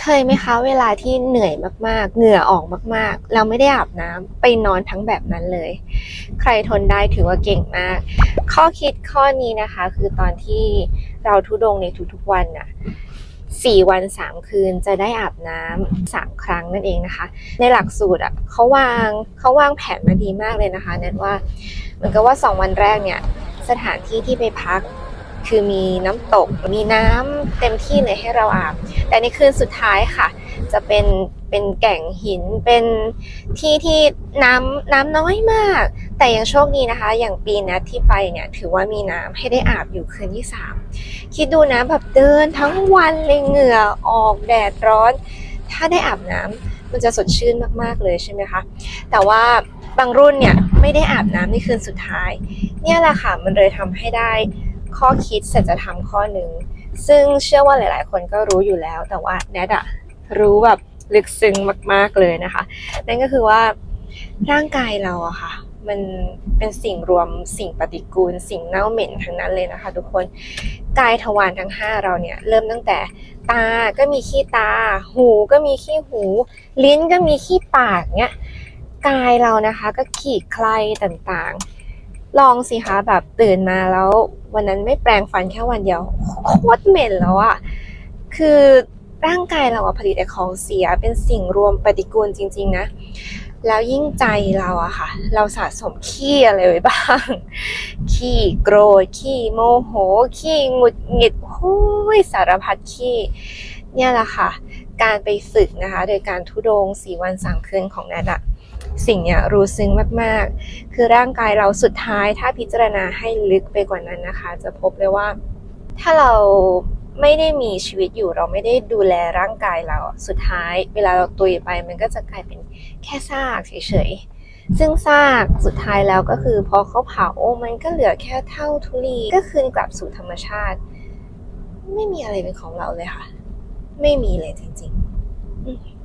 เคยไหมคะเวลาที่เหนื่อยมากๆ เหงื่อออกมากๆ เราไม่ได้อาบน้ำไปนอนทั้งแบบนั้นเลย ใครทนได้ถือว่าเก่งมาก ข้อคิดข้อนี้นะคะ คือตอนที่เราทุดงในทุกๆวันน่ะสี่วันสามคืนจะได้อาบน้ำสามครั้งนั่นเองนะคะ ในหลักสูตรอะเขาวางเขาวางแผนมาดีมากเลยนะคะแนทว่า เหมือนกับว่าสองวันแรกเนี่ย สถานที่ที่ไปพัก คือมีน้ำตกมีน้ำเต็มที่เลยให้เราอาบ แต่ในคืนสุดท้ายค่ะ จะเป็นเป็นแก่งหินเป็นที่ที่น้ำน้ำน้อยมาก แต่ยังโชคดีนะคะ อย่างปีนัดที่ไปเนี่ยถือว่ามีน้ำให้ได้อาบอยู่คืนที่สามคิดดูนะแบบเดินทั้งวันเลยเหงื่อออกแดดร้อน ถ้าได้อาบน้ำมันจะสดชื่นมากๆเลยใช่ไหมคะ แต่ว่าบางรุ่นเนี่ยไม่ได้อาบน้ำในคืนสุดท้าย เนี่ยแหละค่ะมันเลยทำให้ได้ ข้อคิดสัจธรรมข้อหนึ่ง ซึ่งเชื่อว่าหลาย ๆ คนก็รู้อยู่แล้ว แต่ว่าแนทอะรู้แบบลึกซึ้งมาก ๆ เลยนะคะ นั่นก็คือว่าร่างกายเราอะค่ะ มันเป็นสิ่งรวมสิ่งปฏิกูล สิ่งเน่าเหม็นทั้งนั้นเลยนะคะ ทุกคนกายทวารทั้ง 5 เราเนี่ย เริ่มตั้งแต่ตาก็มีขี้ตา หูก็มีขี้หู ลิ้นก็มีขี้ปากเนี่ยกายเรานะคะก็ขีดใครต่างๆ ลองสิคะแบบตื่นมาแล้ว วันนั้นไม่แปรงฟันแค่วันเดียวโคตรเหม็นแล้วอะคือร่างกายเราอะผลิตแต่ของเสียเป็นสิ่งรวมปฏิกูลจริง ๆ นะ แล้วยิ่งใจเราอะค่ะ เราสะสมขี้อะไรไว้บ้าง ขี้โกรธขี้โมโห ขี้หงุดหงิดโอ้ยสารพัดขี้ เนี่ยแหละค่ะ การไปฝึกนะคะ โดยการทุดงสี่วันสามคืนของแนทอะ สิ่งเนี้ยรู้ซึ้งมากๆ คือร่างกายเราสุดท้ายถ้าพิจารณาให้ลึกไปกว่านั้นนะคะ จะพบเลยว่า ถ้าเราไม่ได้มีชีวิตอยู่เราไม่ได้ดูแลร่างกายเราสุดท้าย เวลาเราตุยไปมันก็จะกลายเป็นแค่ซากเฉยๆซึ่งซากสุดท้ายแล้วก็คือพอเขาเผามันก็เหลือแค่เท่าทุลีก็คืนกลับสู่ธรรมชาติ ไม่มีอะไรเป็นของเราเลยค่ะ ไม่มีเลยจริง ๆ